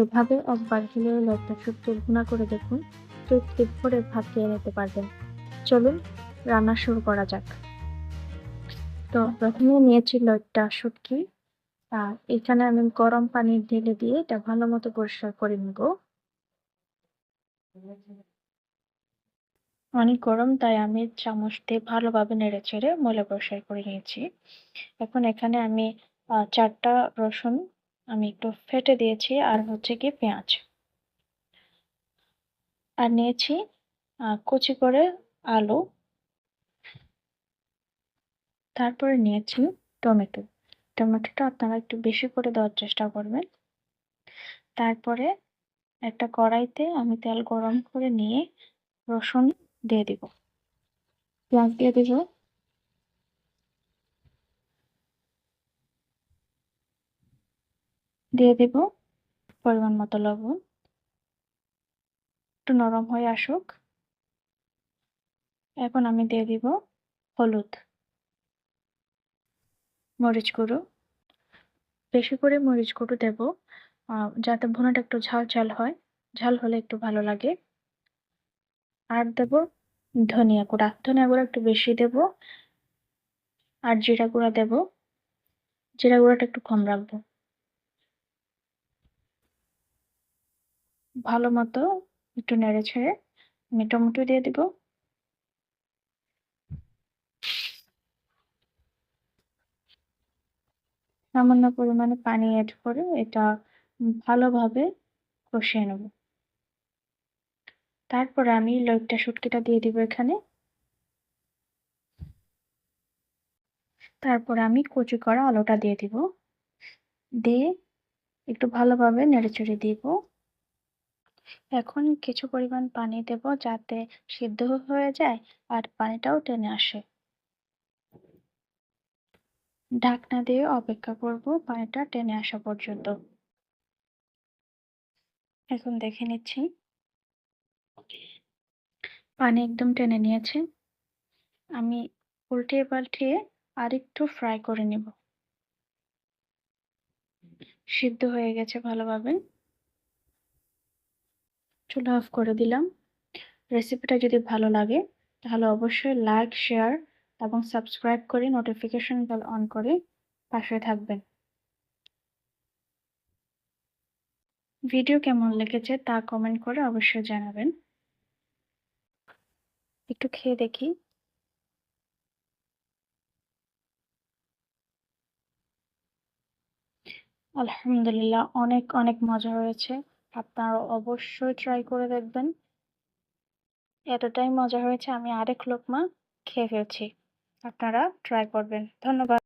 এভাবে একবার হলেও লেটটা শুটকি ভুনা করে দেখুন, তৃপ্তি ভরে ভাত খেয়ে নিতে পারবেন। চলুন, রান্না শুরু করা যাক। তো প্রথমে নিয়েছি লটটা শুটকি। আর এখানে আমি গরম পানি ঢেলে দিয়ে এটা ভালো মতো পরিষ্কার করে নেব। অনেক গরম, তাই আমি চামচ দিয়ে ভালোভাবে নেড়ে চেড়ে ময়লা পরিষ্কার করে নিয়েছি। এখন এখানে আমি চারটা রসুন আমি একটু ফেটে দিয়েছি আর হচ্ছে কি পেঁয়াজ। আর নিয়েছি কুচি করে আলু। তারপরে নিয়েছি টমেটো। টমেটোটা আপনারা একটু বেশি করে দেওয়ার চেষ্টা করবেন। তারপরে একটা কড়াইতে আমি তেল গরম করে নিয়ে রসুন দিয়ে দিব। পেঁয়াজ দিয়ে দিব। দিয়ে দিব পরিমাণ মতো লবণ। একটু নরম হয়ে আসুক। এখন আমি দিয়ে দিব হলুদ। মরিচ গুঁড়ো। বেশি করে মরিচ গুঁড়ো দেব যাতে ভুনাটা একটু ঝাল ঝাল হয়। ঝাল হলে একটু ভালো লাগে। আর দেব ধনিয়া গুঁড়া। ধনিয়া গুঁড়া একটু বেশি দেব। আর জিরা গুঁড়া দেব। জিরা গুঁড়াটা একটু কম রাখব। ভালো মতো একটু নেড়ে ছেড়ে আমি টমেটো দিয়ে দিব। সামান্য পরিমাণে পানি অ্যাড করে এটা ভালোভাবে কষিয়ে নেব। তারপরে আমি লইট্টা শুটকিটা দিয়ে দিব এখানে। তারপরে আমি কচি করা আলুটা দিয়ে দিব। দিয়ে একটু ভালোভাবে নেড়েচেড়ে দিব। এখন কিছু পরিমাণ পানি দেব যাতে সিদ্ধ হয়ে যায় আর পানিটাও টেনে আসে। ঢাকনা দিয়ে অপেক্ষা করব পানিটা টেনে আসা পর্যন্ত। এখন দেখে নিচ্ছি। পানি একদম টেনে নিয়েছে। আমি উল্টিয়ে পাল্টিয়ে আরেকটু ফ্রাই করে নেব। সিদ্ধ হয়ে গেছে ভালোভাবে। চুলা অফ করে দিলাম। রেসিপিটা যদি ভালো লাগে, তাহলে অবশ্যই লাইক শেয়ার এবং সাবস্ক্রাইব করে নোটিফিকেশন বেল অন করে পাশে থাকবেন। ভিডিও কেমন লেগেছে তা কমেন্ট করে অবশ্যই জানাবেন। একটু খেয়ে দেখি। আলহামদুলিল্লাহ, অনেক অনেক মজা হয়েছে। আপনারা অবশ্যই ট্রাই করে দেখবেন। এতটাই মজা হয়েছে, আমি আরেক লোকমা খেয়ে ফেলছি। আপনারা ট্রাই করবেন। ধন্যবাদ।